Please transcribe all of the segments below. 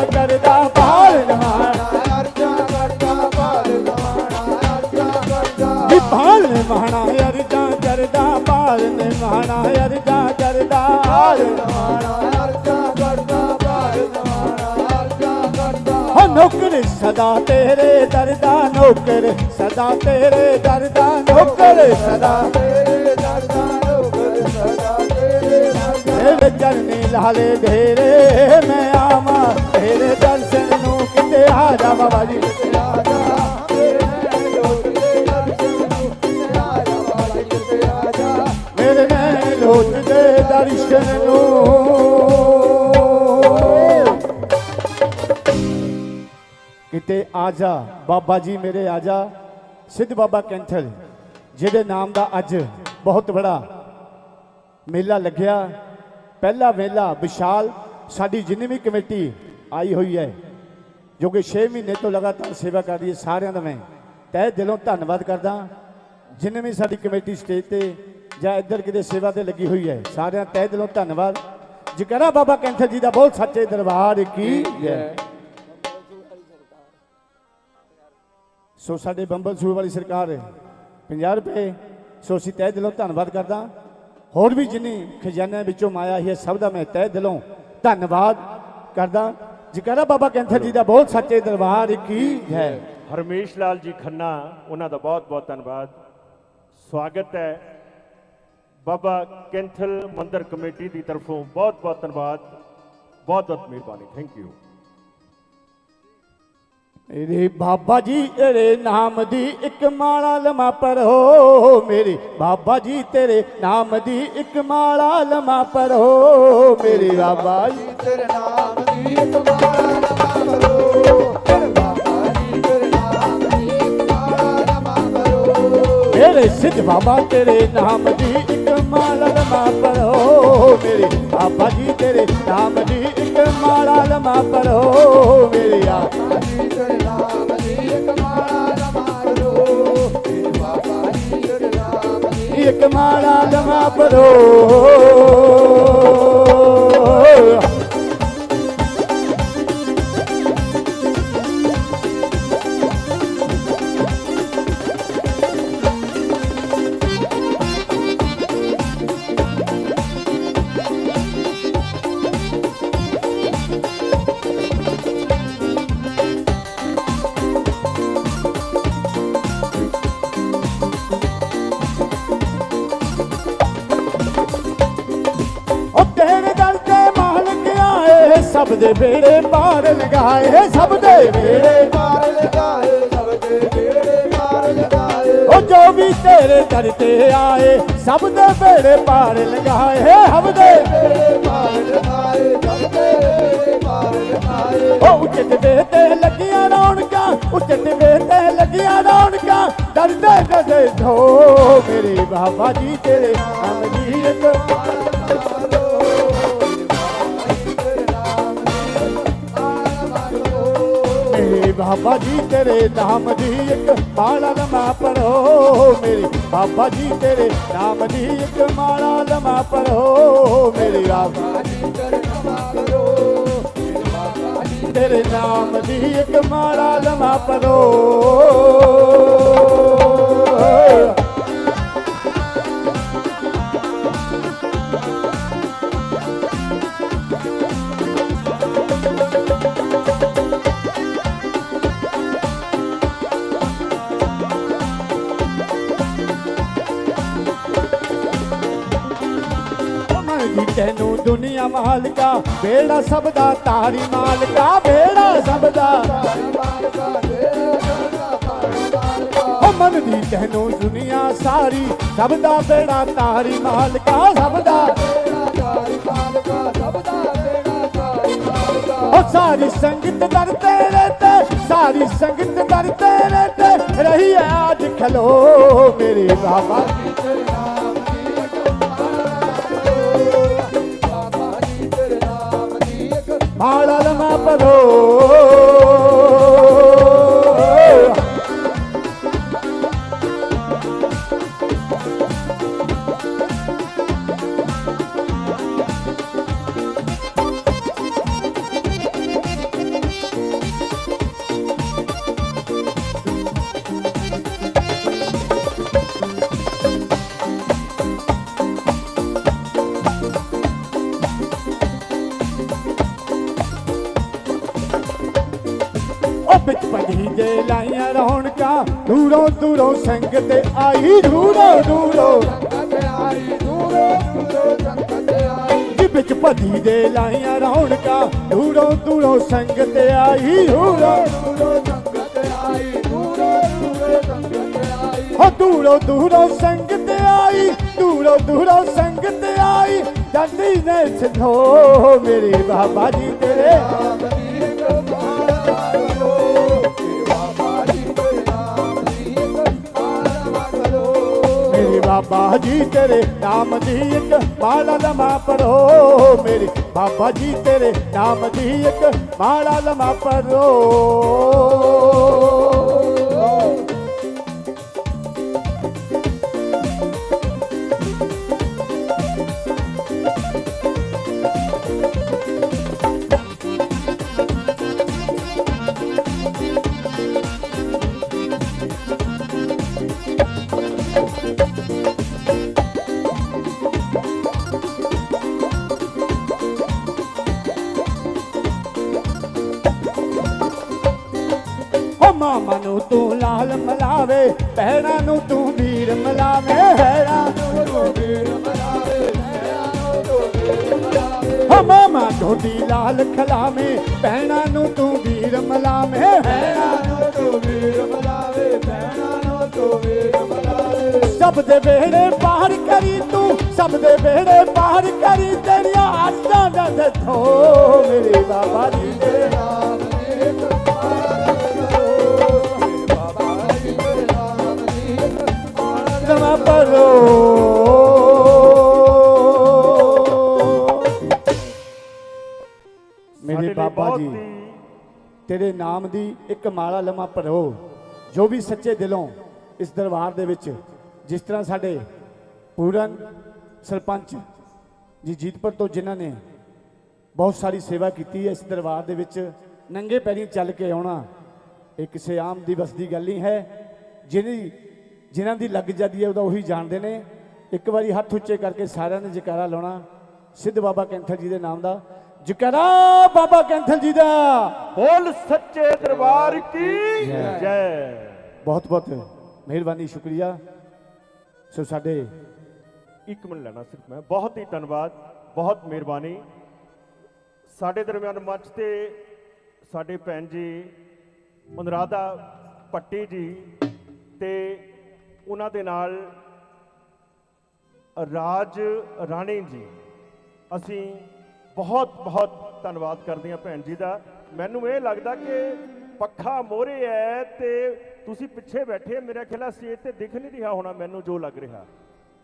ਨਿਮਾਣਾ ਅਰਜਾ ਕਰਦਾ ਪਾਲ ਨਿਮਾਣਾ ਅਰਜਾ ਕਰਦਾ ਪਾਲ ਨਵਾਣਾ ਅਰਜਾ ਪਾਲ ਨਿਮਾਣਾ ਅਰਜਾ ਕਰਦਾ ਪਾਲ ਨਿਮਾਣਾ ਅਰਜਾ ਕਰਦਾ ਪਾਲ ਨਵਾਣਾ ਅਰਜਾ ਕਰਦਾ ਪਾਲ ਨਵਾਣਾ ਅਰਜਾ ਕਰਦਾ ਹੋ ਨੌਕਰ ਸਦਾ ਤੇਰੇ ਦਰਦਾ, ਨੌਕਰ ਸਦਾ ਤੇਰੇ ਦਰਦਾ, ਨੌਕਰ ਸਦਾ ਤੇਰੇ ਲਾਲੇ ਢੇਰੇ ਮੈਂ ਆਵਾਂ। ਤੇਰੇ ਦਰਸ਼ਨ ਨੂੰ ਕਿਤੇ ਆ ਜਾ, ਬਾਬਾ ਜੀ। ਆਜਾ ਤੇਰੇ ਲੋਟਦੇ ਦਰਸ਼ਨ ਨੂੰ ਆਜਾ ਬਾਬਾ ਜੀ। ਮੇਰੇ ਨੇ ਦਰਸ਼ਨ ਨੂੰ। ਕਿਤੇ ਆ ਜਾ, ਬਾਬਾ ਜੀ ਮੇਰੇ ਆ ਜਾ। ਸਿੱਧ ਬਾਬਾ ਕੈਂਥਲ ਜਿਹਦੇ ਨਾਮ ਦਾ ਅੱਜ ਬਹੁਤ ਬੜਾ ਮੇਲਾ ਲੱਗਿਆ। ਪਹਿਲਾ ਵੇਲਾ ਵਿਸ਼ਾਲ ਸਾਡੀ ਜਿੰਨੀ ਵੀ ਕਮੇਟੀ ਆਈ ਹੋਈ ਹੈ, ਜੋ ਕਿ 6 ਮਹੀਨੇ ਤੋਂ ਲਗਾਤਾਰ ਸੇਵਾ ਕਰ ਰਹੀ ਹੈ ਸਾਰਿਆਂ ਦਾ ਮੈਂ ਤਹਿ ਦਿਲੋਂ ਧੰਨਵਾਦ ਕਰਦਾ। ਜਿੰਨੇ ਵੀ ਸਾਡੀ ਕਮੇਟੀ ਸਟੇਜ ਤੇ ਜਾਂ ਇੱਧਰ ਕਿਤੇ ਸੇਵਾ ਤੇ ਲੱਗੀ ਹੋਈ ਹੈ, ਸਾਰਿਆਂ ਦਾ ਤਹਿ ਦਿਲੋਂ ਧੰਨਵਾਦ। ਜਕਰਾ ਬਾਬਾ ਕੈਂਥਲ ਜੀ ਦਾ ਬਹੁਤ ਸੱਚੇ ਦਰਬਾਰ ਕੀ ਜੈ ਸੋ ਸਾਡੇ ਬੰਬਲ ਸੂਰ ਵਾਲੀ ਸਰਕਾਰ 50 ਰੁਪਏ, ਸੋ ਅਸੀਂ ਤਹਿ ਦਿਲੋਂ ਧੰਨਵਾਦ ਕਰਦਾ। ਹੋਰ ਵੀ ਜਿੰਨੀ ਖਜ਼ਾਨਿਆਂ ਵਿੱਚੋਂ ਮਾਇਆ ਹੀ ਹੈ, ਸਭ ਦਾ ਮੈਂ ਤਹਿ ਦਿਲੋਂ ਧੰਨਵਾਦ ਕਰਦਾ। ਜਕਰਾ ਬਾਬਾ ਕੈਂਥਰ ਜੀ ਦਾ ਬਹੁਤ ਸੱਚੇ ਦਰਬਾਰ ਕੀ ਹੈ ਹਰਮੇਸ਼ ਲਾਲ ਜੀ ਖੰਨਾ, ਉਹਨਾਂ ਦਾ ਬਹੁਤ ਬਹੁਤ ਧੰਨਵਾਦ। ਸਵਾਗਤ ਹੈ ਬਾਬਾ ਕੈਂਥਲ ਮੰਦਰ ਕਮੇਟੀ ਦੀ ਤਰਫੋਂ। ਬਹੁਤ ਬਹੁਤ ਧੰਨਵਾਦ। ਬਹੁਤ ਬਹੁਤ ਮਿਹਰਬਾਨੀ। ਥੈਂਕ ਯੂ ਮੇਰੇ। ਬਾਬਾ ਜੀ, ਤੇਰੇ ਨਾਮ ਦੀ ਇੱਕ ਮਾਲਾ ਲਮਾ ਪੜੋ ਮੇਰੇ। ਬਾਬਾ ਜੀ, ਤੇਰੇ ਨਾਮ ਦੀ ਇੱਕ ਮਾਲਾ ਲਮਾ ਪੜੋ ਮੇਰੇ। ਬਾਬਾ ਜੀ, ਤੇਰੇ ਨਾਮ ਦੀ ਇੱਕ ਮਾਲਾ ਨਮਾ ਕਰੋ ਮੇਰੇ। ਸਿੱਧ ਬਾਬਾ, ਤੇਰੇ ਨਾਮ ਦੀ ਇੱਕ ਮਾਲਾ ਲਮਾ ਪੜੋ ਮੇਰੇ। ਬਾਬਾ ਜੀ, ਤੇਰੇ ਨਾਮ ਦੀ ਇੱਕ ਮਾਲਾ ਲਮਾ ਪੜੋ ਮੇਰੇ। ਆ ਜੀ ਦੀ ਇੱਕ ਮਾਲਾ ਲਮਾ ਸਭ ਦੇ ਬੇੜੇ ਪਾਰ ਲਗਾਏ ਸਭ ਦੇ ਬੇੜੇ ਪਾਰ ਲਗਾਏ, ਸਭ ਦੇ ਬੇੜੇ ਪਾਰ ਲਗਾਏ। ਉਹ ਜੋ ਵੀ ਤੇਰੇ ਦਰ ਤੇ ਆਏ, ਸਭ ਦੇ ਬੇੜੇ ਪਾਰ ਲਗਾਏ ਹਬ ਦੇ ਬੇੜੇ ਪਾਰ ਲਗਾਏ, ਸਭ ਦੇ ਬੇੜੇ ਪਾਰ ਲਗਾਏ। ਉਹ ਉੱਚੇ ਵੇ ਤੇ ਲੱਗੀਆਂ ਰੌਣਕਾਂ ਉੱਚੇ ਵੇ ਤੇ ਲੱਗੀਆਂ ਰੌਣਕਾਂ। ਡਰਦੇ ਡਰਦੇ ਧੋ ਮੇਰੇ ਬਾਬਾ ਜੀ ਤੇਰੇ ਨਾਮ ਦੀ ਬਾਬਾ ਜੀ ਤੇਰੇ ਨਾਮ ਦੀ ਇੱਕ ਮਾਲਾ ਲਮਾ ਪੜੋ ਮੇਰੇ। ਬਾਬਾ ਜੀ ਤੇਰੇ ਨਾਮ ਦੀ ਇੱਕ ਮਾਲਾ ਲਮਾ ਪੜੋ ਮੇਰੇ। ਬਾਬਾ ਤੇਰੇ ਨਾਮ ਦੀ ਇੱਕ ਮਾਲਾ ਲਮਾ ਪੜੋ। ਮਾਲਕਾ ਬੇੜਾ ਸਭ ਦਾ ਤਾਰੀ ਮਾਲਕਾ ਬੇੜਾ ਸਭ ਦਾ ਓ ਮਨ ਦੀ ਤੈਨੂੰ ਦੁਨੀਆ ਸਾਰੀ, ਸਭ ਦਾ ਬੇੜਾ ਤਾਰੀ ਮਾਲਕਾ, ਸਭ ਦਾ ਓ ਸਾਰੀ ਸੰਗਤ ਦਰ ਤੇਰੇ ਤੇ ਸਾਰੀ ਸੰਗਤ ਦਰ ਤੇਰੇ ਤੇ ਰਹੀ ਅੱਜ ਖਲੋ ਮੇਰੇ ਬਾਬਾ ਮਾਲਾ ਲਮਾ ਲਾਈਆਂ ਰੌਣਕਾਂ, ਦੂਰੋਂ ਦੂਰੋਂ ਸੰਗਤ ਆਈ, ਦੂਰੋਂ ਦੂਰੋਂ ਸੰਗਤ ਆਈ, ਦੂਰੋਂ ਦੂਰੋਂ ਸੰਗਤ ਆਈ। ਜੀ ਵਿੱਚ ਪੜੀ ਦੇ ਲਾਈਆਂ ਰੌਣਕਾਂ, ਦੂਰੋਂ ਦੂਰੋਂ ਸੰਗਤ ਆਈ, ਦੂਰੋਂ ਦੂਰੋਂ ਸੰਗਤ ਆਈ, ਦੂਰੋਂ ਦੂਰੋਂ ਸੰਗਤ ਆਈ। ਹੋ ਦੂਰੋਂ ਦੂਰੋਂ ਸੰਗਤ ਆਈ, ਦੂਰੋਂ ਦੂਰੋਂ ਸੰਗਤ ਆਈ। ਜਾਂਦੀ ਨੇ ਸਿੱਧੋ, ਮੇਰੇ ਬਾਬਾ ਜੀ ਤੇਰੇ ਬਾਬਾ ਜੀ ਤੇਰੇ ਨਾਮ ਦੀ ਇੱਕ ਮਾਲਾ ਲਮਾ ਪੜੋ ਮੇਰੇ। ਬਾਬਾ ਜੀ ਤੇਰੇ ਨਾਮ ਦੀ ਇੱਕ ਮਾਲਾ ਲਮਾ ਪੜੋ। ਢੋਡੀ ਲਾਲ ਖਲਾਵੇਂ ਭੈਣਾਂ ਨੂੰ ਤੂੰ ਵੀਰ ਮਲਾਵੇ। ਭੈਣਾਂ ਨੂੰ ਤੂੰ ਵੀਰ ਮਲਾਵੇ ਭੈਣਾਂ ਨੂੰ ਤੂੰ ਵੀਰ ਮਲਾਵੇ। ਸਭ ਦੇ ਵੇੜੇ ਪਾਰ ਕਰੀ ਤੂੰ ਸਭ ਦੇ ਵੇੜੇ ਪਾਰ ਕਰੀ ਤੇਰੀਆਂ ਆਸਾਂ ਦਾ ਦੱਥੋ ਮੇਰੇ ਬਾਬਾ ਜੀ ਦੇ ਨਾਮ ਦੀ ਇੱਕ ਮਾਲਾ ਕਰੋ ਬਾਬਾ ਜੀ ਦੇ ਨਾਮ ਦੀ ਇੱਕ ਮਾਲਾ ਨਮਾ ਪਰੋ ਬਾਬਾ ਜੀ ਤੇਰੇ ਨਾਮ ਦੀ ਇੱਕ ਮਾਲਾ ਲਮਾ ਭਰੋ ਜੋ ਵੀ ਸੱਚੇ ਦਿਲੋਂ ਇਸ ਦਰਬਾਰ ਦੇ ਵਿੱਚ ਜਿਸ ਤਰ੍ਹਾਂ ਸਾਡੇ ਪੂਰਨ ਸਰਪੰਚ ਜੀ ਜੀਤਪੁਰ ਤੋਂ ਜਿਨ੍ਹਾਂ ਨੇ ਬਹੁਤ ਸਾਰੀ ਸੇਵਾ ਕੀਤੀ ਹੈ ਇਸ ਦਰਬਾਰ ਦੇ ਵਿੱਚ ਨੰਗੇ ਪੈਰੀਂ ਚੱਲ ਕੇ ਆਉਣਾ ਇਹ ਕਿਸੇ ਆਮ ਦੀ ਗੱਲ ਨਹੀਂ ਹੈ। ਜਿਹਦੀ ਜਿਨ੍ਹਾਂ ਦੀ ਲੱਗ ਜਾਂਦੀ ਹੈ ਉਹਦਾ ਉਹੀ ਜਾਣਦੇ ਨੇ। ਇੱਕ ਵਾਰੀ ਹੱਥ ਉੱਚੇ ਕਰਕੇ ਸਾਰਿਆਂ ਨੇ ਜਕਾਰਾ ਲਾਉਣਾ। ਸਿੱਧ ਬਾਬਾ ਕੈਂਥਲ ਜੀ ਦੇ ਨਾਮ ਦਾ। ਜਕਾਰਾ ਬਾਬਾ ਕੈਂਥਲ ਜੀ ਦਾ। ਬੋਲ ਸੱਚੇ ਦਰਬਾਰ ਕੀ ਜੈ। ਬਹੁਤ ਬਹੁਤ ਮਿਹਰਬਾਨੀ ਸ਼ੁਕਰੀਆ। ਸੋ ਸਾਡੇ ਇੱਕ ਮਿੰਟ ਲੈਣਾ ਸਿਰਫ ਮੈਂ। ਬਹੁਤ ਹੀ ਧੰਨਵਾਦ ਬਹੁਤ ਮਿਹਰਬਾਨੀ। ਸਾਡੇ ਦਰਮਿਆਨ ਮੰਚ ਤੇ ਸਾਡੇ ਭੈਣ ਜੀ ਮਨਰਾਧਾ ਪੱਟੀ ਜੀ ਤੇ ਉਹਨਾਂ ਦੇ ਨਾਲ ਰਾਜ ਰਾਣੀ ਜੀ। ਅਸੀਂ ਬਹੁਤ ਬਹੁਤ ਧੰਨਵਾਦ ਕਰਦੇ ਹਾਂ ਭੈਣ ਜੀ ਦਾ। ਮੈਨੂੰ ਇਹ ਲੱਗਦਾ ਕਿ ਪੱਖਾ ਮੋਰੇ ਹੈ ਤੇ ਤੁਸੀਂ ਪਿੱਛੇ ਬੈਠੇ ਮੇਰਾ ਖਿਆਲ ਹੈ ਸਟੇਜ ਤੇ ਦਿਖ ਨਹੀਂ ਰਿਹਾ ਹੋਣਾ ਮੈਨੂੰ ਜੋ ਲੱਗ ਰਿਹਾ।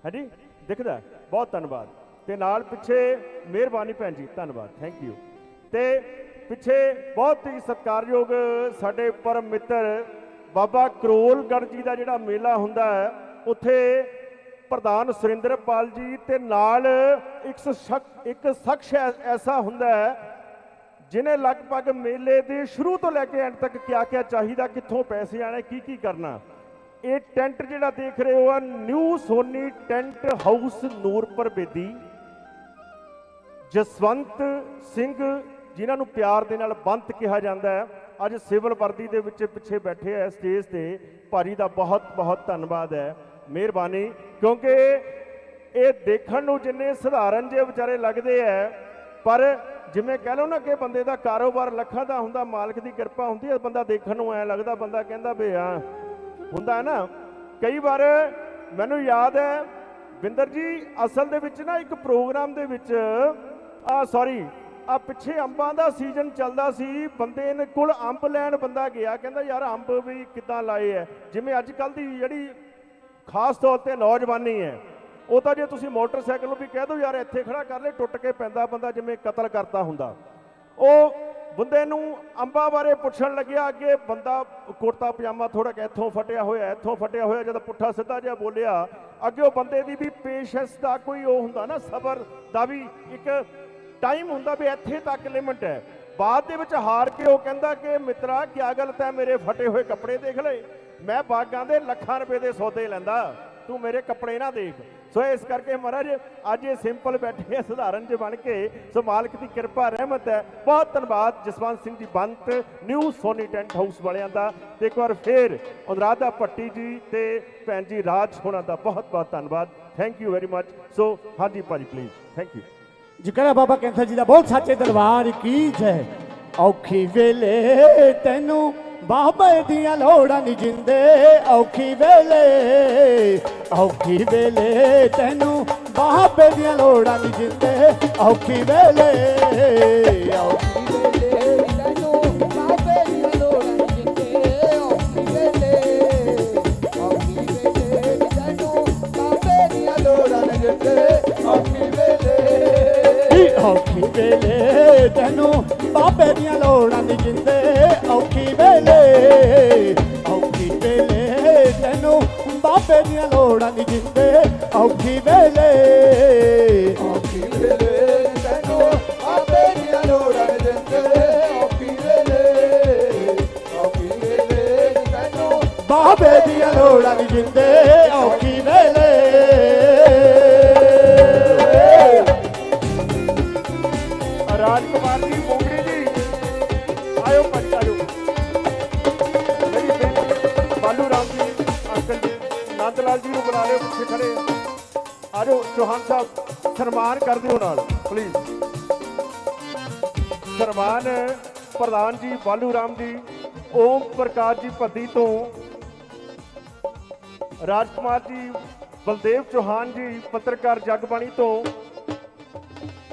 ਹੈ ਜੀ? ਦਿਖਦਾ ਬਹੁਤ ਧੰਨਵਾਦ। ਤੇ ਨਾਲ ਪਿੱਛੇ ਮਿਹਰਬਾਨੀ ਭੈਣ ਜੀ। ਧੰਨਵਾਦ। ਥੈਂਕ ਯੂ ਤੇ ਪਿੱਛੇ ਬਹੁਤ ਹੀ ਸਤਿਕਾਰਯੋਗ ਸਾਡੇ ਪਰਮ ਮਿੱਤਰ ਬਾਬਾ ਕਰੋਲਗੜ੍ਹ ਜੀ ਦਾ ਜਿਹੜਾ ਮੇਲਾ ਹੁੰਦਾ ਹੈ, ਉੱਥੇ ਪ੍ਰਧਾਨ ਸੁਰਿੰਦਰਪਾਲ ਜੀ ਤੇ ਨਾਲ ਇੱਕ ਸ਼ਖ ਇੱਕ ਸ਼ਖਸ ਐਸਾ ਹੁੰਦਾ ਹੈ, ਜਿਨੇ ਲਗਭਗ ਮੇਲੇ ਦੇ ਸ਼ੁਰੂ ਤੋਂ ਲੈ ਕੇ ਐਂਡ ਤੱਕ ਕਿਆ ਕਿਆ ਚਾਹੀਦਾ, ਕਿੱਥੋਂ ਪੈਸੇ ਆਣੇ ਕੀ ਕੀ ਕਰਨਾ। ਇਹ ਟੈਂਟ ਜਿਹੜਾ ਦੇਖ ਰਹੇ ਹੋ ਆ, new Soni tent house Nurpur Bedi. Jaswant Singh, ਜਿਨ੍ਹਾਂ ਨੂੰ ਪਿਆਰ ਦੇ ਨਾਲ ਬੰਤ ਕਿਹਾ ਜਾਂਦਾ ਹੈ, ਅੱਜ ਸਿਵਲ ਵਰਦੀ ਦੇ ਵਿੱਚ ਪਿੱਛੇ ਬੈਠੇ ਆ ਸਟੇਜ ਤੇ। ਭਾਰੀ ਦਾ ਬਹੁਤ ਬਹੁਤ ਧੰਨਵਾਦ ਹੈ। ਮਿਹਰਬਾਨੀ, ਕਿਉਂਕਿ ਇਹ ਦੇਖਣ ਨੂੰ ਜਿੰਨੇ ਸਧਾਰਨ ਜਿਹੇ ਵਿਚਾਰੇ ਲੱਗਦੇ ਐ, ਪਰ ਜਿਵੇਂ ਕਹਿ ਲਓ ਨਾ ਕਿ ਬੰਦੇ ਦਾ ਕਾਰੋਬਾਰ ਲੱਖਾਂ ਦਾ ਹੁੰਦਾ, ਮਾਲਕ ਦੀ ਕਿਰਪਾ ਹੁੰਦੀ ਹੈ ਬੰਦਾ ਦੇਖਣ ਨੂੰ ਐ ਲੱਗਦਾ, ਬੰਦਾ ਕਹਿੰਦਾ ਵੀ ਆ ਹੁੰਦਾ ਹੈ ਨਾ। ਕਈ ਵਾਰ ਮੈਨੂੰ ਯਾਦ ਹੈ ਵਿੰਦਰ ਜੀ, ਅਸਲ ਦੇ ਵਿੱਚ ਨਾ ਇੱਕ ਪ੍ਰੋਗਰਾਮ ਦੇ ਵਿੱਚ, ਆ ਸੌਰੀ ਆ ਪਿੱਛੇ ਅੰਬਾਂ ਦਾ ਸੀਜ਼ਨ ਚੱਲਦਾ ਸੀ, ਬੰਦੇ ਨੇ ਕੋਲ ਅੰਬ ਲੈਣ ਬੰਦਾ ਗਿਆ, ਕਹਿੰਦਾ ਯਾਰ ਅੰਬ ਵੀ ਕਿੱਦਾਂ ਲਾਏ ਐ। ਜਿਵੇਂ ਅੱਜ ਕੱਲ ਦੀ ਜਿਹੜੀ ਖਾਸ ਤੌਰ ਤੇ ਨੌਜਵਾਨੀ ਹੈ। ਉਹ ਤਾਂ ਜੇ ਤੁਸੀਂ ਮੋਟਰਸਾਈਕਲ ਨੂੰ ਵੀ ਕਹਿ ਦਿਓ, ਯਾਰ ਇੱਥੇ ਖੜਾ ਕਰ ਲੈ, ਟੁੱਟ ਕੇ ਪੈਂਦਾ ਬੰਦਾ ਜਿਵੇਂ ਕਤਲ ਕਰਦਾ ਹੁੰਦਾ। ਉਹ ਬੰਦੇ ਨੂੰ ਅੰਬਾਂ ਬਾਰੇ ਪੁੱਛਣ ਲੱਗਿਆ, ਅੱਗੇ ਬੰਦਾ ਕੁੜਤਾ ਪਜਾਮਾ ਥੋੜਾ ਕਿ ਇੱਥੋਂ ਫਟਿਆ ਹੋਇਆ, ਇੱਥੋਂ ਫਟਿਆ ਹੋਇਆ, ਜਦੋਂ ਪੁੱਠਾ ਸਿੱਧਾ ਜਿਹਾ ਬੋਲਿਆ, ਅੱਗੇ ਉਹ ਬੰਦੇ ਦੀ ਵੀ ਪੇਸ਼ੈਂਸ ਦਾ ਕੋਈ ਉਹ ਹੁੰਦਾ ਨਾ, ਸਬਰ ਦਾ ਵੀ ਇੱਕ ਟਾਈਮ ਹੁੰਦਾ ਵੀ ਇੱਥੇ ਤੱਕ ਲਿਮਟ ਹੈ। ਬਾਅਦ ਦੇ ਵਿੱਚ ਹਾਰ ਕੇ ਉਹ ਕਹਿੰਦਾ ਕਿ ਮਿੱਤਰਾ ਕੀ ਗਲਤ ਹੈ ਮੇਰੇ ਫਟੇ ਹੋਏ ਕੱਪੜੇ ਦੇਖ ਲਏ? ਮੈਂ ਬਾਗਾਂ ਦੇ ਲੱਖਾਂ ਰੁਪਏ ਦੇ ਸੌਦੇ ਲੈਂਦਾ। ਤੂੰ ਮੇਰੇ ਕੱਪੜੇ ਨਾ ਦੇਖ। ਸੋ ਇਸ ਕਰਕੇ ਮਹਾਰਾਜ, ਅੱਜ ਇਹ ਸਿੰਪਲ ਬੈਠੇ ਸਧਾਰਨ ਜਿਹੇ ਬਣ ਕੇ, ਸੋ ਮਾਲਕ ਦੀ ਕਿਰਪਾ, ਰਹਿਮਤ ਹੈ। ਬਹੁਤ ਧੰਨਵਾਦ ਜਸਵੰਤ ਸਿੰਘ ਜੀ ਬੰਤ ਨਿਊ ਸੋਨੀ ਟੈਂਟ ਹਾਊਸ ਵਾਲਿਆਂ ਦਾ। ਤੇ ਇੱਕ ਵਾਰ ਫੇਰ ਅਨੁਰਾਧਾ ਭੱਟੀ ਜੀ ਤੇ ਭੈਣ ਜੀ ਰਾਜ ਹੋਣਾ ਦਾ ਬਹੁਤ ਬਹੁਤ ਧੰਨਵਾਦ। Thank you very much so ਹਾਂਜੀ ਭਾਜੀ ਪਲੀਜ਼ ਥੈਂਕ ਯੂ ਜਿਕਰਾ ਬਾਬਾ ਕੈਂਥਰ ਜੀ ਦਾ ਬਹੁਤ ਸੱਚੇ ਦਰਬਾਰ, ਕੀ ਜੈ ਔਖੀ ਵੇਲੇ ਤੈਨੂੰ ਬਾਬੇ ਦੀਆਂ ਲੋੜਾਂ ਨਹੀਂ ਜਿੰਦੇ, ਔਖੀ ਵੇਲੇ ਔਖੀ ਵੇਲੇ ਤੈਨੂੰ ਬਾਬੇ ਦੀਆਂ ਲੋੜਾਂ ਨਹੀਂ ਜਿੰਦੇ, ਔਖੀ ਵੇਲੇ ਔਖੀ ਵੇਲੇ ਤੈਨੂੰ ਬਾਬੇ ਦੀਆਂ ਲੋੜਾਂ ਜਿੰਦੇ, ਔਖੀ ਵੇਲੇ ਔਖੀ ਵੇਲੇ ਤੈਨੂੰ ਬਾਬੇ ਦੀਆਂ ਲੋੜਾਂ ਜਿੰਦੇ, ਔਖੀ ਵੇਲੇ ਔਖੀ ਵੇਲੇ ਤੈਨੂੰ ਬਾਬੇ ਦੀਆਂ ਲੋੜਾਂ ਨਹੀਂ ਜਿੰਦੇ, ਔਖੀ ਵੇਲੇ ਔਖੀ ਵੇਲੇ ਤੈਨੂੰ ਬਾਬੇ ਦੀਆਂ ਲੋੜਾਂ ਨਹੀਂ ਜਿੰਦੇ, ਔਖੀ ਵੇਲੇ ਔਖੀ ਵੇਲੇ ਤੈਨੂੰ ਬਾਬੇ ਦੀਆਂ ਲੋੜਾਂ ਜਿੰਦੇ, ਔਖੀ ਵੇਲੇ ਔਖੀ ਵੇਲੇ ਤੈਨੂੰ ਬਾਬੇ ਦੀਆਂ ਲੋੜਾਂ ਨਹੀਂ ਜਿੰਦੇ, ਔਖੀ ਲਾਲ ਜੀ ਪਿੱਛੇ ਖੜੇ ਆਜੋ ਚੌਹਾਨ ਸਾਹਿਬ, ਸਨਮਾਨ ਕਰ ਦਿਓ ਨਾਲ ਪਲੀਜ਼ ਸਨਮਾਨ ਪ੍ਰਧਾਨ ਜੀ, ਬਾਲੂ ਰਾਮ ਜੀ, ਓਮ ਪ੍ਰਕਾਸ਼ ਜੀ ਭੱਦੀ ਤੋਂ। ਰਾਜਕੁਮਾਰ ਜੀ, ਬਲਦੇਵ ਚੌਹਾਨ ਜੀ, ਪੱਤਰਕਾਰ ਜਗਬਾਣੀ ਤੋਂ।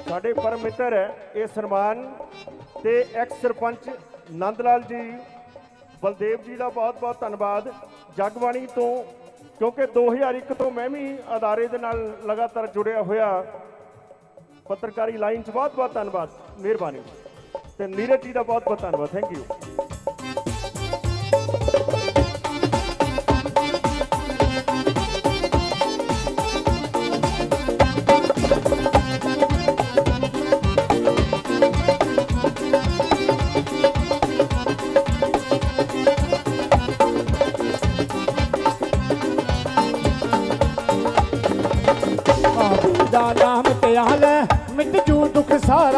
ਸਾਡੇ ਪਰਮ ਮਿੱਤਰ ਹੈ, ਇਹ ਸਨਮਾਨ ਤੇ ਐਕਸ ਸਰਪੰਚ ਨੰਦ ਲਾਲ ਜੀ, ਬਲਦੇਵ ਜੀ ਦਾ ਬਹੁਤ ਬਹੁਤ ਧੰਨਵਾਦ। ਜਗਬਾਣੀ ਤੋਂ ਕਿਉਂਕਿ 2001 ਤੋਂ ਮੈਂ ਵੀ ਅਦਾਰੇ ਦੇ ਨਾਲ ਲਗਾਤਾਰ ਜੁੜਿਆ ਹੋਇਆ ਪੱਤਰਕਾਰੀ ਲਾਈਨ 'ਚ ਬਹੁਤ ਬਹੁਤ ਧੰਨਵਾਦ, ਮਿਹਰਬਾਨੀ। ਤੇ ਨੀਰਜ ਜੀ ਦਾ ਬਹੁਤ ਬਹੁਤ ਧੰਨਵਾਦ ਥੈਂਕ ਯੂ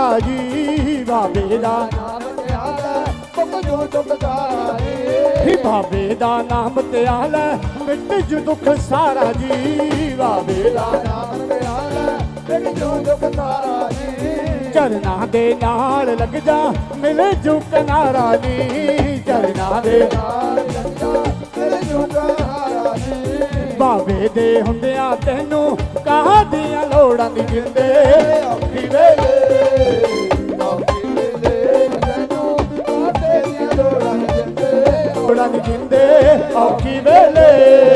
ਸਾਰਾ ਜੀ ਬਾਬੇ ਨਾਮ ਧਿਆਨ ਤੁਕ ਜੋ ਤੁਕ ਤਾਰੇ ਹੀ ਬਾਬੇ ਦਾ ਨਾਮ ਧਿਆਨ ਮਿਟ ਜੂ ਦੁੱਖ ਸਾਰਾ ਜੀ ਬਾਬੇ ਦਾ ਦਾ ਨਾਮ ਧਿਆਨ ਤੁਕ ਜੋ ਤੁਕ ਤਾਰੇ ਦੇ ਨਾਲ ਲੱਗ ਜਾ, ਮਿਲ ਜੂ ਕਿਨਾਰਾ ਜੀ। ਚਰਨਾਂ ਦੇ ਨਾਲ ਜੰਦਾ ਤੇਰੇ ਜੁਗਾ ਹਾਰਾਨੀ ਬਾਬੇ ਦੇ ਹੁੰਦਿਆਂ ਤੈਨੂੰ ਕਾਹ ਦੀਆਂ ਲੋੜਾਂ ਨਹੀਂ ਦਿੰਦੇ ਔਖੀ ਵੇਲੇ। ਔਖੀ ਵੇਲੇ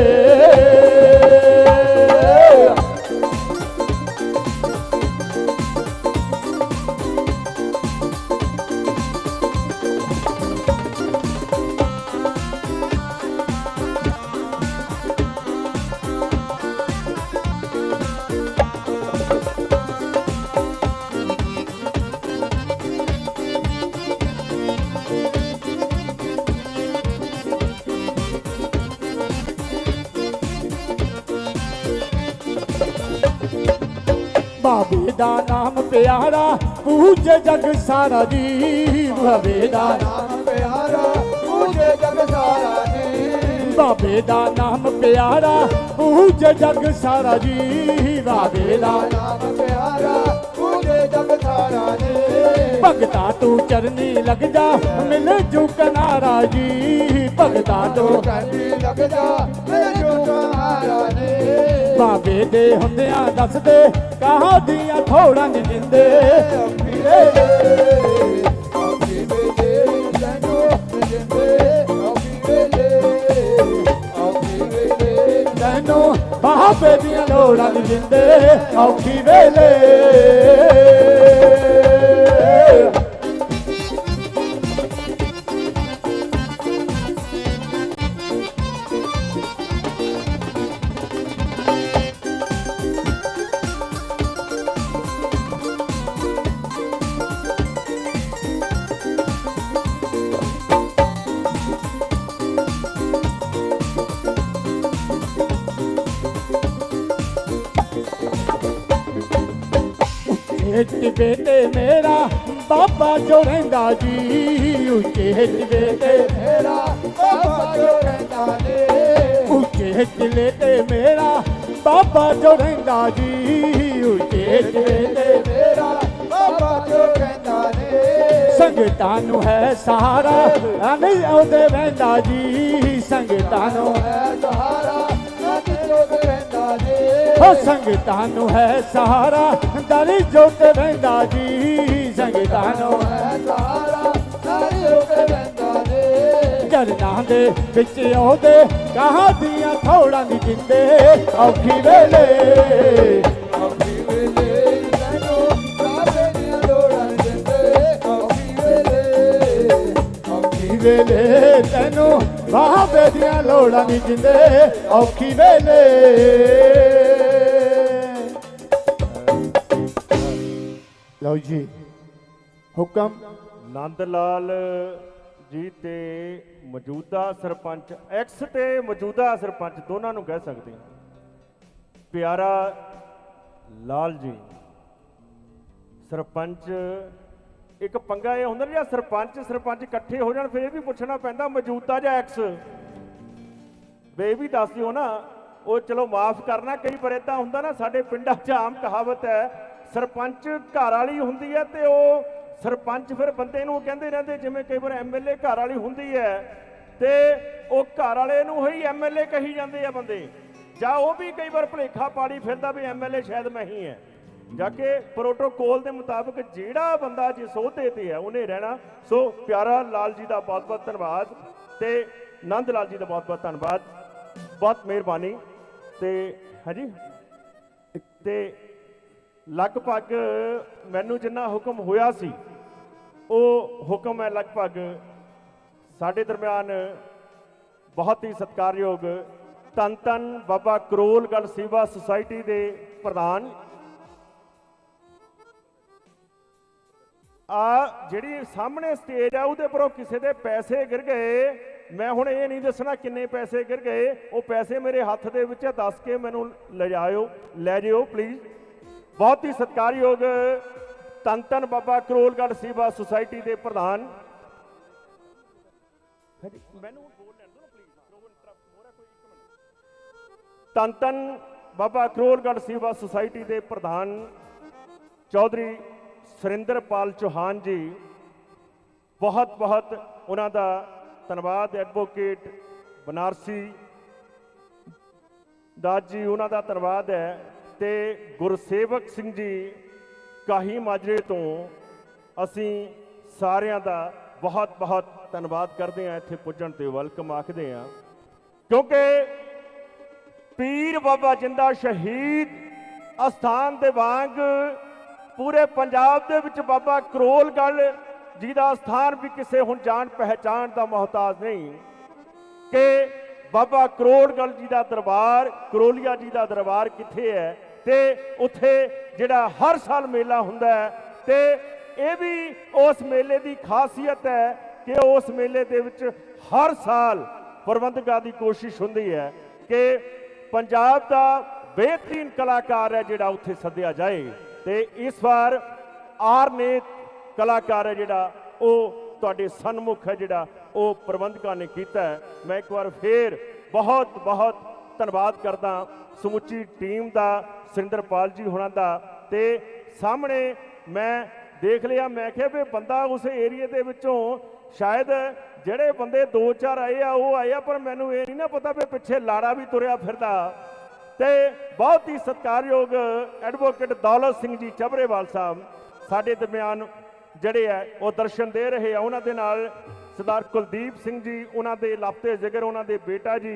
ਜਗ ਸਾਰਾ ਜੀ ਬਾਬੇ ਦਾ ਨਾਮ ਪਿਆਰਾ, ਪੂਜੇ ਜਗ ਸਾਰਾ ਨੇ ਬਾਬੇ ਦਾ ਨਾਮ ਪਿਆਰਾ, ਪੂਜ ਜਗ ਸਾਰਾ ਜੀ ਬਾਬੇ ਦਾ ਨਾਮ ਪਿਆਰਾ, ਪੂਜੇ ਜਗ ਸਾਰਾ ਨੇ ਭਗਤਾ ਤੂੰ ਚਰਨੀ ਲੱਗ ਜਾ, ਮਿਲ ਜੂ ਕਿਨਾਰਾ ਜੀ ਭਗਤਾ ਤੂੰ ਕੰਨੀ ਲੱਗ ਜਾ ਮੇਰੇ ਜੋਗਾ ਹਾਰਾ ਨੇ ਬਾਬੇ ਦੇ ਹੁੰਦਿਆਂ ਦੱਸਦੇ ਦੇ ਦੀਆਂ ਥੋੜਾਂ ਦਿੰਦੇ। ਜਿੰਦੇ ਔਖੀ ਵੇਲੇ ਔਖੀ ਵੇਲੇ ਬਾਬੇ ਦੀਆਂ ਲੋੜਾਂ ਨਹੀਂ ਦਿੰਦੇ ਔਖੀ ਵੇਲੇ। ਟਿਬੇ ਤੇ ਮੇਰਾ ਬਾਬਾ ਜੋ ਰਹਿੰਦਾ ਜੀ, ਉੱਚੇ ਟਿਬੇ ਤੇ ਮੇਰਾ ਬਾਬਾ ਜੋ। ਰਹਿੰਦਾ ਨੇ ਉੱਚੇ ਟਿਲੇ ਤੇ ਮੇਰਾ ਬਾਬਾ ਜੋ ਰਹਿੰਦਾ ਜੀ, ਉੱਚੇ ਟਿਲੇ ਤੇ ਮੇਰਾ ਬਾਬਾ ਜੋ। ਕਹਿੰਦਾ ਨੇ ਸੰਗਤਾਂ ਨੂੰ ਹੈ ਸਹਾਰਾ ਨਹੀਂ ਆਉਂਦੇ ਵਹਿੰਦਾ ਜੀ, ਸੰਗਤਾਂ ਨੂੰ ਹੈ ਹੋ ਸੰਗਤਾਂ ਨੂੰ ਹੈ ਸਹਾਰਾ, ਦਰੀ ਜੋਤ ਵਹਿੰਦਾ ਜੀ। ਸੰਗਤਾਂ ਨੂੰ ਹੈ ਸਹਾਰਾ ਨਦੀ ਲੋਕ ਰਹਿੰਦਾ ਨੇ ਚਰਨਾਂ ਦੇ ਵਿੱਚ ਆਉਂਦੇ ਕਹਾਂ ਦੀਆਂ ਥੋੜਾਂ ਦੀ ਜਿੰਦੇ। ਔਖੀ ਵੇਲੇ ਔਖੀ ਵੇਲੇ ਤੈਨੂੰ ਕਾਬੇ ਦੀਆਂ ਲੋੜਾਂ ਦਿੰਦੇ ਔਖੀ ਵੇਲੇ ਔਖੀ ਵੇਲੇ, ਤੈਨੂੰ ਵਾਹਵੇ ਦੀਆਂ ਲੋੜਾਂ ਦੀ ਜਿੰਦੇ। ਔਖੀ ਵੇਲੇ ਲਓ ਜੀ। ਹੁਕਮ। ਨੰਦ ਲਾਲ ਜੀ ਤੇ ਮੌਜੂਦਾ ਸਰਪੰਚ ਐਕਸ ਤੇ ਮੌਜੂਦਾ ਸਰਪੰਚ ਦੋਨਾਂ ਨੂੰ ਕਹਿ ਸਕਦੇ ਹਾਂ। ਪਿਆਰਾ ਲਾਲ ਜੀ, ਸਰਪੰਚ ਇੱਕ ਪੰਗਾ ਇਹ ਹੁੰਦਾ ਨਾ ਜਾਂ ਸਰਪੰਚ ਸਰਪੰਚ ਇਕੱਠੇ ਹੋ ਜਾਣ, ਫਿਰ ਇਹ ਵੀ ਪੁੱਛਣਾ ਪੈਂਦਾ, ਮੌਜੂਦਾ ਜਾਂ ਐਕਸ ਵੇ ਵੀ ਦੱਸ ਦਿਓ ਨਾ, ਉਹ ਚਲੋ ਮਾਫ ਕਰਨਾ, ਕਈ ਵਾਰ ਏਦਾਂ ਹੁੰਦਾ ਨਾ, ਸਾਡੇ ਪਿੰਡਾਂ 'ਚ ਆਮ ਕਹਾਵਤ ਹੈ ਸਰਪੰਚ ਘਰ ਵਾਲੀ ਹੁੰਦੀ ਹੈ ਤੇ ਉਹ ਸਰਪੰਚ ਫਿਰ ਬੰਦੇ ਨੂੰ ਕਹਿੰਦੇ ਰਹਿੰਦੇ, ਜਿਵੇਂ ਕਈ ਵਾਰ ਐਮਐਲਏ ਘਰ ਵਾਲੀ ਹੁੰਦੀ ਹੈ ਤੇ ਉਹ ਘਰ ਵਾਲੇ ਨੂੰ ਹੀ ਐਮਐਲਏ ਕਹੀ ਜਾਂਦੇ ਆ ਬੰਦੇ। ਜਾਂ ਉਹ ਵੀ ਕਈ ਵਾਰ ਭਲੇਖਾ ਪਾੜੀ ਫਿਰਦਾ ਵੀ ਐਮਐਲਏ ਸ਼ਾਇਦ ਮੈਂ ਹੀ ਹੈ। ਜਾ ਕੇ ਪ੍ਰੋਟੋਕੋਲ ਦੇ ਮੁਤਾਬਕ ਜਿਹੜਾ ਬੰਦਾ ਜਿਸ ਅਹੁਦੇ ਤੇ ਹੈ, ਉਹਨੇ ਰਹਿਣਾ। ਸੋ ਪਿਆਰਾ ਲਾਲ ਜੀ ਦਾ ਬਹੁਤ ਬਹੁਤ ਧੰਨਵਾਦ ਤੇ ਨੰਦ ਲਾਲ ਜੀ ਦਾ ਬਹੁਤ ਬਹੁਤ ਧੰਨਵਾਦ। ਬਹੁਤ ਮਿਹਰਬਾਨੀ ਤੇ ਹਾਂਜੀ। ਤੇ ਲਗਭਗ ਮੈਨੂੰ ਜਿੰਨਾ ਹੁਕਮ ਹੋਇਆ ਸੀ, ਉਹ ਹੁਕਮ ਹੈ ਲਗਭਗ ਸਾਡੇ ਦਰਮਿਆਨ ਬਹੁਤ ਹੀ ਸਤਿਕਾਰਯੋਗ ਤਨ ਤਨ ਬਾਬਾ ਕਰੋਲਗੜ ਸੇਵਾ ਸੁਸਾਇਟੀ ਦੇ ਪ੍ਰਧਾਨ। ਆ ਜਿਹੜੀ ਸਾਹਮਣੇ ਸਟੇਜ ਆ, ਉਹਦੇ ਪਰੋਂ ਕਿਸੇ ਦੇ ਪੈਸੇ ਗਿਰ ਗਏ। ਮੈਂ ਹੁਣ ਇਹ ਨਹੀਂ ਦੱਸਣਾ ਕਿੰਨੇ ਪੈਸੇ ਗਿਰ ਗਏ, ਉਹ ਪੈਸੇ ਮੇਰੇ ਹੱਥ ਦੇ ਵਿੱਚ ਆ, ਦੱਸ ਕੇ ਮੈਨੂੰ ਲਿਜਾਇਓ ਲੈ ਜਿਓ ਪਲੀਜ਼ ਬਹੁਤ ਹੀ ਸਤਿਕਾਰਯੋਗ ਤਨ ਤਨ ਬਾਬਾ ਕਰੋਲਗੜ ਸੇਵਾ ਸੁਸਾਇਟੀ ਦੇ ਪ੍ਰਧਾਨ। ਮੈਨੂੰ ਬੋਲ ਲੈਣ ਦਿਓ ਨਾ ਪਲੀਜ਼ ਨੋ ਇੰਟਰਪਟ ਮੋਰਾ ਕੋਈ ਇੱਕ ਮਿੰਟ। ਤਨ ਤਨ ਬਾਬਾ ਕਰੋਲਗੜ ਸੇਵਾ ਸੁਸਾਇਟੀ ਦੇ ਪ੍ਰਧਾਨ ਚੌਧਰੀ ਸੁਰਿੰਦਰਪਾਲ ਚੌਹਾਨ ਜੀ ਬਹੁਤ ਬਹੁਤ ਉਹਨਾਂ ਦਾ ਧੰਨਵਾਦ। ਐਡਵੋਕੇਟ ਬਨਾਰਸੀ ਦਾਸ ਜੀ ਉਹਨਾਂ ਦਾ ਧੰਨਵਾਦ ਹੈ। ਤੇ ਗੁਰਸੇਵਕ ਸਿੰਘ ਜੀ ਕਾਹੀ ਮਾਜਰੇ ਤੋਂ ਅਸੀਂ ਸਾਰਿਆਂ ਦਾ ਬਹੁਤ ਬਹੁਤ ਧੰਨਵਾਦ ਕਰਦੇ ਹਾਂ ਇੱਥੇ ਪੁੱਜਣ ਤੇ ਵੈਲਕਮ ਆਖਦੇ ਹਾਂ। ਕਿਉਂਕਿ ਪੀਰ ਬਾਬਾ ਜਿੰਦਾ ਸ਼ਹੀਦ ਅਸਥਾਨ ਦੇ ਵਾਂਗ ਪੂਰੇ ਪੰਜਾਬ ਦੇ ਵਿੱਚ ਬਾਬਾ ਕਰੋਲਗੜ੍ਹ ਜੀ ਦਾ ਸਥਾਨ ਵੀ ਕਿਸੇ ਹੁਣ ਜਾਣ ਪਹਿਚਾਣ ਦਾ ਮੁਹਤਾਜ ਨਹੀਂ ਕਿ ਬਾਬਾ ਕਰੋਲਗੜ੍ਹ ਜੀ ਦਾ ਦਰਬਾਰ, ਕਰੋਲੀਆ ਜੀ ਦਾ ਦਰਬਾਰ ਕਿੱਥੇ ਹੈ? ਤੇ ਉੱਥੇ ਜਿਹੜਾ ਹਰ ਸਾਲ ਮੇਲਾ ਹੁੰਦਾ ਹੈ ਤੇ ਇਹ ਵੀ ਉਸ ਮੇਲੇ ਦੀ ਖਾਸੀਅਤ ਹੈ ਕਿ ਉਸ ਮੇਲੇ ਦੇ ਵਿੱਚ ਹਰ ਸਾਲ ਪ੍ਰਬੰਧਕਾਂ ਦੀ ਕੋਸ਼ਿਸ਼ ਹੁੰਦੀ ਹੈ ਕਿ ਪੰਜਾਬ ਦਾ ਬਿਹਤਰੀਨ ਕਲਾਕਾਰ ਹੈ ਜਿਹੜਾ ਉੱਥੇ ਸੱਦਿਆ ਜਾਏ ਤੇ ਇਸ ਵਾਰ ਆਰਨੇਤ ਕਲਾਕਾਰ ਹੈ ਜਿਹੜਾ ਉਹ ਤੁਹਾਡੇ ਸਨਮੁਖ ਹੈ ਜਿਹੜਾ ਉਹ ਪ੍ਰਬੰਧਕਾਂ ਨੇ ਕੀਤਾ ਹੈ। ਮੈਂ ਇੱਕ ਵਾਰ ਫੇਰ ਬਹੁਤ ਬਹੁਤ ਧੰਨਵਾਦ ਕਰਦਾ ਸਮੁੱਚੀ ਟੀਮ ਦਾ ਸਿੰਦਰਪਾਲ ਜੀ ਹੁਣਾਂ ਦਾ ਤੇ ਸਾਹਮਣੇ ਮੈਂ ਦੇਖ ਲਿਆ, ਮੈਂ ਕਿਹਾ ਵੀ ਬੰਦਾ ਉਸ ਏਰੀਏ ਦੇ ਵਿੱਚੋਂ ਸ਼ਾਇਦ ਜਿਹੜੇ ਬੰਦੇ ਦੋ ਚਾਰ ਆਏ ਆ, ਉਹ ਆਏ ਆ, ਪਰ ਮੈਨੂੰ ਇਹ ਨਹੀਂ ਨਾ ਪਤਾ ਵੀ ਪਿੱਛੇ ਲਾੜਾ ਵੀ ਤੁਰਿਆ ਫਿਰਦਾ। ਤੇ ਬਹੁਤ ਹੀ ਸਤਿਕਾਰਯੋਗ ਐਡਵੋਕੇਟ ਦੌਲਤ ਸਿੰਘ ਜੀ ਚਬਰੇਵਾਲ ਸਾਹਿਬ, ਸਾਡੇ ਦਰਮਿਆਨ ਜਿਹੜੇ ਆ, ਉਹ ਦਰਸ਼ਨ ਦੇ ਰਹੇ ਆ, ਉਹਨਾਂ ਦੇ ਨਾਲ ਸਰਦਾਰ ਕੁਲਦੀਪ ਸਿੰਘ ਜੀ, ਉਹਨਾਂ ਦੇ ਲਾਪਤੇ ਜਿਗਰ ਉਹਨਾਂ ਦੇ ਬੇਟਾ ਜੀ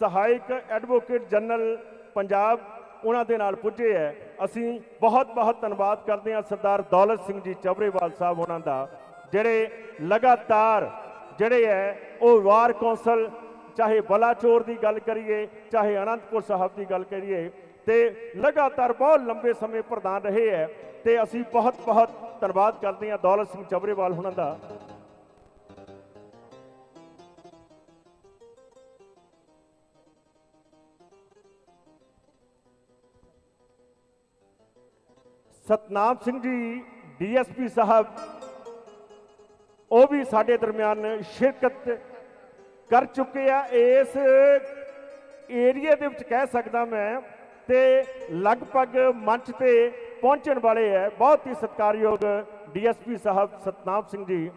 ਸਹਾਇਕ ਐਡਵੋਕੇਟ ਜਨਰਲ ਪੰਜਾਬ ਉਹਨਾਂ ਦੇ ਨਾਲ ਪੁੱਜੇ ਹੈ। ਅਸੀਂ ਬਹੁਤ ਬਹੁਤ ਧੰਨਵਾਦ ਕਰਦੇ ਹਾਂ ਸਰਦਾਰ ਦੌਲਤ ਸਿੰਘ ਜੀ ਚਬਰੇਵਾਲ ਸਾਹਿਬ ਉਹਨਾਂ ਦਾ, ਜਿਹੜੇ ਲਗਾਤਾਰ ਜਿਹੜੇ ਹੈ, ਉਹ ਵਾਰ ਕੌਂਸਲ, ਚਾਹੇ ਬਲਾਚੌਰ ਦੀ ਗੱਲ ਕਰੀਏ, ਚਾਹੇ ਅਨੰਦਪੁਰ ਸਾਹਿਬ ਦੀ ਗੱਲ ਕਰੀਏ, ਤੇ ਲਗਾਤਾਰ ਬਹੁਤ ਲੰਬੇ ਸਮੇਂ ਪ੍ਰਧਾਨ ਰਹੇ ਹੈ। ਤੇ ਅਸੀਂ ਬਹੁਤ ਬਹੁਤ ਧੰਨਵਾਦ ਕਰਦੇ ਹਾਂ ਦੌਲਤ ਸਿੰਘ ਚਬਰੇਵਾਲ ਉਹਨਾਂ ਦਾ। ਸਤਨਾਮ ਸਿੰਘ ਜੀ, ਡੀਐਸਪੀ ਸਾਹਿਬ, ਉਹ ਵੀ ਸਾਡੇ ਦਰਮਿਆਨ ਸ਼ਿਰਕਤ ਕਰ ਚੁੱਕੇ ਆ। ਇਸ ਏਰੀਆ ਦੇ ਵਿੱਚ ਕਹਿ ਸਕਦਾ ਮੈਂ ਤੇ ਲਗਭਗ ਮੰਚ ਤੇ ਪਹੁੰਚਣ ਵਾਲੇ ਹੈ ਬਹੁਤ ਹੀ ਸਤਿਕਾਰਯੋਗ ਡੀਐਸਪੀ ਸਾਹਿਬ ਸਤਨਾਮ ਸਿੰਘ ਜੀ,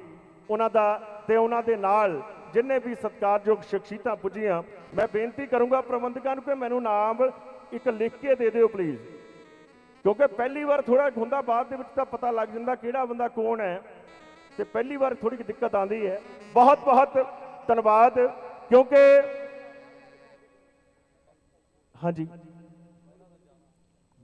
ਉਹਨਾਂ ਦਾ ਤੇ ਉਹਨਾਂ ਦੇ ਨਾਲ ਜਿੰਨੇ ਵੀ ਸਤਿਕਾਰਯੋਗ ਸ਼ਖਸੀਅਤਾਂ ਪੁੱਜੀਆਂ, ਮੈਂ ਬੇਨਤੀ ਕਰੂੰਗਾ ਪ੍ਰਬੰਧਕਾਂ ਨੂੰ ਕਿ ਮੈਨੂੰ ਨਾਮ ਇੱਕ ਲਿਖ ਕੇ ਦੇ ਦਿਓ ਪਲੀਜ਼ ਕਿਉਂਕਿ ਪਹਿਲੀ ਵਾਰ ਥੋੜਾ ਹੁੰਦਾ, ਬਾਅਦ ਦੇ ਵਿੱਚ ਤਾਂ ਪਤਾ ਲੱਗ ਜਾਂਦਾ ਕਿਹੜਾ ਬੰਦਾ ਕੌਣ ਹੈ। ਤੇ ਪਹਿਲੀ ਵਾਰ ਥੋੜੀ ਜਿਹੀ ਦਿੱਕਤ ਆਉਂਦੀ ਹੈ। ਬਹੁਤ ਬਹੁਤ ਧੰਨਵਾਦ। ਕਿਉਂਕਿ ਹਾਂਜੀ।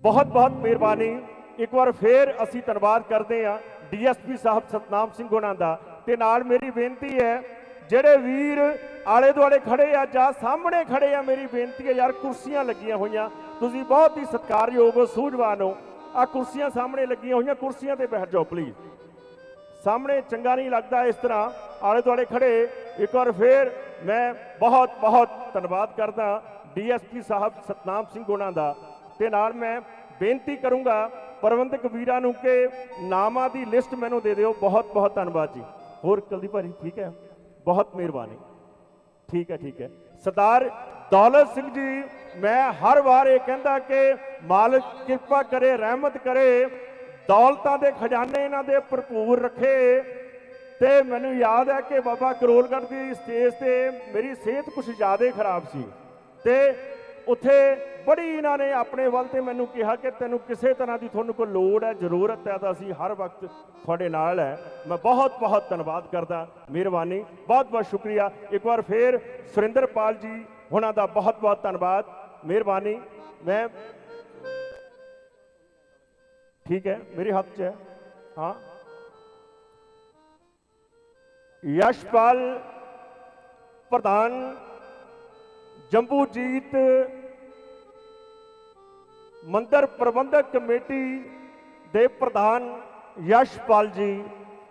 ਬਹੁਤ ਬਹੁਤ ਮਿਹਰਬਾਨੀ। ਇੱਕ ਵਾਰ ਫੇਰ ਅਸੀਂ ਧੰਨਵਾਦ ਕਰਦੇ ਹਾਂ ਡੀਐਸਪੀ ਸਾਹਿਬ ਸਤਨਾਮ ਸਿੰਘ ਹੋਣਾ ਦਾ। ਤੇ ਨਾਲ ਮੇਰੀ ਬੇਨਤੀ ਹੈ, ਜਿਹੜੇ ਵੀਰ ਆਲੇ ਦੁਆਲੇ ਖੜੇ ਆ ਜਾਂ ਸਾਹਮਣੇ ਖੜੇ ਆ, ਮੇਰੀ ਬੇਨਤੀ ਹੈ ਯਾਰ ਕੁਰਸੀਆਂ ਲੱਗੀਆਂ ਹੋਈਆਂ। ਤੁਸੀਂ ਬਹੁਤ ਹੀ ਸਤਿਕਾਰਯੋਗ ਹੋ, ਸੂਝਵਾਨ ਹੋ। ਆ ਕੁਰਸੀਆਂ ਸਾਹਮਣੇ ਲੱਗੀਆਂ ਹੋਈਆਂ, ਕੁਰਸੀਆਂ ਤੇ ਬੈਠ ਜਾਓ ਪਲੀਜ਼ ਸਾਹਮਣੇ ਚੰਗਾ ਨਹੀਂ ਲੱਗਦਾ ਇਸ ਤਰ੍ਹਾਂ। ਆਲੇ ਦੁਆਲੇ ਖੜੇ। ਇੱਕ ਵਾਰ ਫੇਰ ਮੈਂ ਬਹੁਤ ਬਹੁਤ ਧੰਨਵਾਦ ਕਰਦਾ ਡੀਐਸਪੀ ਸਾਹਿਬ ਸਤਨਾਮ ਸਿੰਘ ਗੁਣਾ ਦਾ। ਤੇ ਨਾਲ ਮੈਂ ਬੇਨਤੀ ਕਰੂੰਗਾ ਪ੍ਰਬੰਧਕ ਵੀਰਾਂ ਨੂੰ ਕਿ ਨਾਮਾਂ ਦੀ ਲਿਸਟ ਮੈਨੂੰ ਦੇ ਦਿਓ। ਬਹੁਤ ਬਹੁਤ ਧੰਨਵਾਦ ਜੀ। ਹੋਰ ਕੁਲਦੀਪ ਭਾਜੀ, ਠੀਕ ਹੈ? ਬਹੁਤ ਮਿਹਰਬਾਨੀ। ਠੀਕ ਹੈ ਠੀਕ ਹੈ। ਸਰਦਾਰ ਦੌਲਤ ਸਿੰਘ ਜੀ ਮੈਂ ਹਰ ਵਾਰ ਇਹ ਕਹਿੰਦਾ ਕਿ ਮਾਲਕ ਕਿਰਪਾ ਕਰੇ, ਰਹਿਮਤ ਕਰੇ, ਦੌਲਤਾਂ ਦੇ ਖਜ਼ਾਨੇ ਇਹਨਾਂ ਦੇ ਭਰਪੂਰ ਰੱਖੇ। ਤੇ ਮੈਨੂੰ ਯਾਦ ਹੈ ਕਿ ਬਾਬਾ ਕਰੋਲਗੜ੍ਹ ਦੀ ਸਟੇਜ ਤੇ ਮੇਰੀ ਸਿਹਤ ਕੁਝ ਜ਼ਿਆਦਾ ਖਰਾਬ ਸੀ। ਤੇ ਉੱਥੇ ਬੜੀ ਇਹਨਾਂ ਨੇ ਆਪਣੇ ਵੱਲ ਤੇ ਮੈਨੂੰ ਕਿਹਾ ਕਿ ਤੈਨੂੰ ਕਿਸੇ ਤਰ੍ਹਾਂ ਦੀ ਤੁਹਾਨੂੰ ਕੋਈ ਲੋੜ ਹੈ, ਜ਼ਰੂਰਤ ਹੈ ਤਾਂ ਅਸੀਂ ਹਰ ਵਕਤ ਤੁਹਾਡੇ ਨਾਲ ਹੈ। ਮੈਂ ਬਹੁਤ ਬਹੁਤ ਧੰਨਵਾਦ ਕਰਦਾ। ਮਿਹਰਬਾਨੀ, ਬਹੁਤ ਬਹੁਤ ਸ਼ੁਕਰੀਆ। ਇੱਕ ਵਾਰ ਫੇਰ ਸੁਰਿੰਦਰਪਾਲ ਜੀ, ਉਹਨਾਂ ਦਾ ਬਹੁਤ ਬਹੁਤ ਧੰਨਵਾਦ। ਮਿਹਰਬਾਨੀ। ਮੈਂ ਠੀਕ ਹੈ, ਮੇਰੇ ਹੱਥ 'ਚ ਹੈ। ਹਾਂ। ਯਸ਼ਪਾਲ ਪ੍ਰਧਾਨ ਜੰਬੂਜੀਤ ਮੰਦਰ ਪ੍ਰਬੰਧਕ ਕਮੇਟੀ ਦੇ ਪ੍ਰਧਾਨ ਯਸ਼ਪਾਲ ਜੀ,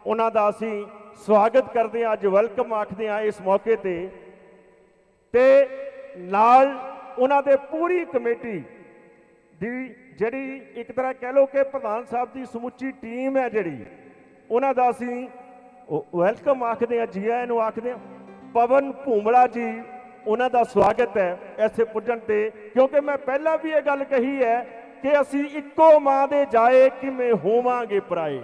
ਉਹਨਾਂ ਦਾ ਅਸੀਂ ਸਵਾਗਤ ਕਰਦੇ ਹਾਂ, ਅੱਜ ਵੈਲਕਮ ਆਖਦੇ ਹਾਂ ਇਸ ਮੌਕੇ ਤੇ। ਤੇ ਨਾਲ ਉਹਨਾਂ ਦੇ ਪੂਰੀ ਕਮੇਟੀ ਦੀ ਜਿਹੜੀ ਇੱਕ ਤਰ੍ਹਾਂ ਕਹਿ ਲਓ ਕਿ ਪ੍ਰਧਾਨ ਸਾਹਿਬ ਦੀ ਸਮੁੱਚੀ ਟੀਮ ਹੈ ਜਿਹੜੀ, ਉਹਨਾਂ ਦਾ ਅਸੀਂ ਵੈਲਕਮ ਆਖਦੇ ਹਾਂ, ਜੀ ਆਇਆਂ ਨੂੰ ਆਖਦੇ ਹਾਂ। ਪਵਨ ਭੂਮੜਾ ਜੀ, ਉਹਨਾਂ ਦਾ ਸਵਾਗਤ ਹੈ ਐਸੇ ਪੁੱਜਣ ਤੇ, ਕਿਉਂਕਿ ਮੈਂ ਪਹਿਲਾਂ ਵੀ ਇਹ ਗੱਲ ਕਹੀ ਹੈ ਕਿ ਅਸੀਂ ਇੱਕੋ ਮਾਂ ਦੇ ਜਾਏ ਕਿਵੇਂ ਹੋਵਾਂਗੇ ਪਰਾਏ।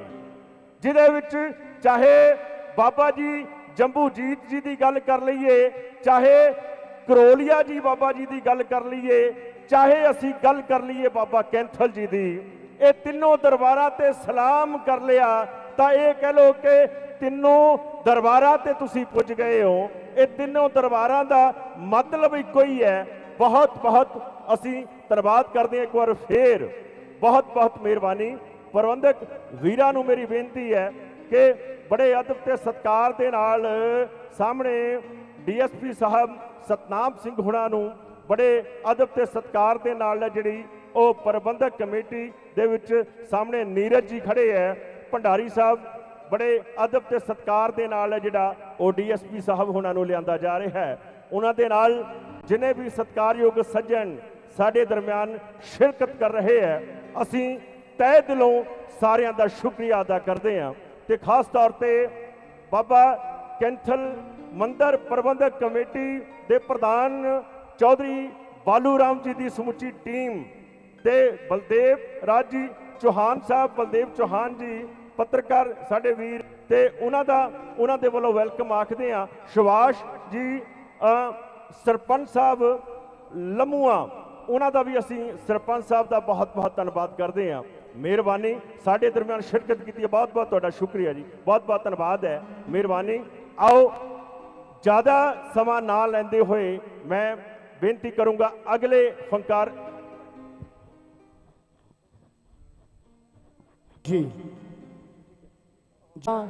ਜਿਹਦੇ ਵਿੱਚ ਚਾਹੇ ਬਾਬਾ ਜੀ ਜੰਬੂਜੀਤ ਜੀ ਦੀ ਗੱਲ ਕਰ ਲਈਏ, ਚਾਹੇ ਕਰੋਲੀਆ ਜੀ ਬਾਬਾ ਜੀ ਦੀ ਗੱਲ ਕਰ ਲਈਏ, ਚਾਹੇ ਅਸੀਂ ਗੱਲ ਕਰ ਲਈਏ ਬਾਬਾ ਕੈਂਥਲ ਜੀ ਦੀ, ਇਹ ਤਿੰਨੋਂ ਦਰਬਾਰਾਂ ਤੇ ਸਲਾਮ ਕਰ ਲਿਆ, ਤਾਂ ਇਹ ਕਹਿ ਲੋ ਕਿ ਤਿੰਨੋਂ ਦਰਬਾਰਾਂ ਤੇ ਤੁਸੀਂ ਪੁੱਜ ਗਏ ਹੋ। ਇਹ ਤਿੰਨੋਂ ਦਰਬਾਰਾਂ ਦਾ ਮਤਲਬ ਇੱਕੋ ਹੀ ਹੈ, ਬਹੁਤ ਬਹੁਤ ਅਸੀਂ ਧੰਨਵਾਦ ਕਰਦੇ ਹਾਂ ਇੱਕ ਵਾਰ ਫੇਰ। ਬਹੁਤ ਬਹੁਤ ਮਿਹਰਬਾਨੀ। ਪ੍ਰਬੰਧਕ ਵੀਰਾਂ ਨੂੰ ਮੇਰੀ ਬੇਨਤੀ ਹੈ ਕਿ ਬੜੇ ਅਦਬ ਤੇ ਸਤਕਾਰ ਦੇ ਨਾਲ ਸਾਹਮਣੇ ਡੀਐਸਪੀ ਸਾਹਿਬ ਸਤਨਾਮ ਸਿੰਘ ਹੁਣਾਂ ਨੂੰ ਬੜੇ ਅਦਬ ਤੇ ਸਤਕਾਰ ਦੇ ਨਾਲ ਜਿਹੜੀ ਉਹ ਪ੍ਰਬੰਧਕ ਕਮੇਟੀ ਦੇ ਵਿੱਚ ਸਾਹਮਣੇ ਨੀਰਜ ਜੀ ਖੜੇ ਹੈ। ਭੰਡਾਰੀ ਸਾਹਿਬ ਬੜੇ ਅਦਬ ਤੇ ਸਤਕਾਰ ਦੇ ਨਾਲ ਜਿਹੜਾ ਉਹ ਡੀਐਸਪੀ ਸਾਹਿਬ ਹੁਣਾਂ ਨੂੰ ਲਿਆਂਦਾ ਜਾ ਰਿਹਾ ਹੈ। ਉਹਨਾਂ ਦੇ ਨਾਲ ਜਿਨੇ ਵੀ ਸਤਕਾਰਯੋਗ ਸੱਜਣ ਸਾਡੇ ਦਰਮਿਆਨ ਸ਼ਿਰਕਤ ਕਰ ਰਹੇ ਹੈ, ਅਸੀਂ ਤਹਿ ਦਿਲੋਂ ਸਾਰਿਆਂ ਦਾ ਸ਼ੁਕਰੀਆ ਅਦਾ ਕਰਦੇ ਹਾਂ ਤੇ ਖਾਸ ਤੌਰ ਤੇ ਬਾਬਾ ਕੈਂਥਲ ਮੰਦਰ ਪ੍ਰਬੰਧਕ ਕਮੇਟੀ ਦੇ ਪ੍ਰਧਾਨ ਚੌਧਰੀ ਬਾਲੂ ਰਾਮ ਜੀ ਦੀ ਸਮੁੱਚੀ ਟੀਮ ਤੇ ਬਲਦੇਵ ਰਾਜ ਜੀ ਚੌਹਾਨ ਸਾਹਿਬ, ਬਲਦੇਵ ਚੌਹਾਨ ਜੀ, ਪੱਤਰਕਾਰ ਸਾਡੇ ਵੀਰ ਤੇ ਉਹਨਾਂ ਦਾ, ਉਹਨਾਂ ਦੇ ਵੱਲੋਂ ਵੈਲਕਮ ਆਖਦੇ ਆ ਸ਼ਿਵਾਸ਼ ਜੀ ਸਰਪੰਚ ਸਾਹਿਬ ਲਮੂਆ, ਉਹਨਾਂ ਦਾ ਵੀ ਅਸੀਂ ਸਰਪੰਚ ਸਾਹਿਬ ਦਾ ਬਹੁਤ ਬਹੁਤ ਧੰਨਵਾਦ ਕਰਦੇ ਹਾਂ। ਮਿਹਰਬਾਨੀ, ਸਾਡੇ ਦਰਮਿਆਨ ਸ਼ਿਰਕਤ ਕੀਤੀ ਹੈ। ਬਹੁਤ ਬਹੁਤ ਤੁਹਾਡਾ ਸ਼ੁਕਰੀਆ ਜੀ। ਬਹੁਤ ਬਹੁਤ ਧੰਨਵਾਦ ਹੈ। ਮਿਹਰਬਾਨੀ। ਆਓ ਜ਼ਿਆਦਾ ਸਮਾਂ ਨਾ ਲੈਂਦੇ ਹੋਏ ਮੈਂ ਬੇਨਤੀ ਕਰੂੰਗਾ ਅਗਲੇ ਫੰਕਾਰ ਜੀ। ਜਾਂ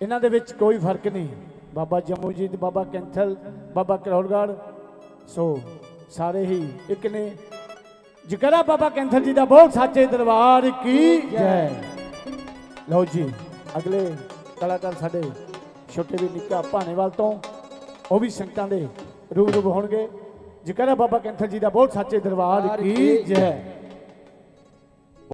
ਇਹਨਾਂ ਦੇ ਵਿੱਚ ਕੋਈ ਫ਼ਰਕ ਨਹੀਂ। ਬਾਬਾ ਜੰਮੂ ਜੀ ਤੇ ਬਾਬਾ ਕੈਂਥਲ, ਬਾਬਾ ਕਰੋੜਗੜ ਸੋ ਸਾਰੇ ਹੀ ਇੱਕ ਨੇ। ਜਿਕਰਾ ਬਾਬਾ ਕੈਂਥਲ ਜੀ ਦਾ ਬਹੁਤ ਸਾਚੇ ਦਰਬਾਰ ਕੀ ਜੈ। ਲਓ ਜੀ, ਅਗਲੇ ਕਲਾਕਾਰ ਸਾਡੇ ਛੋਟੇ ਵੀ ਨਿੱਕਾ ਭਾਣੇਵਾਲ ਤੋਂ ਉਹ ਵੀ ਸੰਗਤਾਂ ਦੇ ਰੂਬਰੂ ਹੋਣਗੇ। ਜਿਕਰਾ ਬਾਬਾ ਕੈਂਥਲ ਜੀ ਦਾ ਬਹੁਤ ਸੱਚੇ ਦਰਬਾਰ ਕੀ ਜੈ।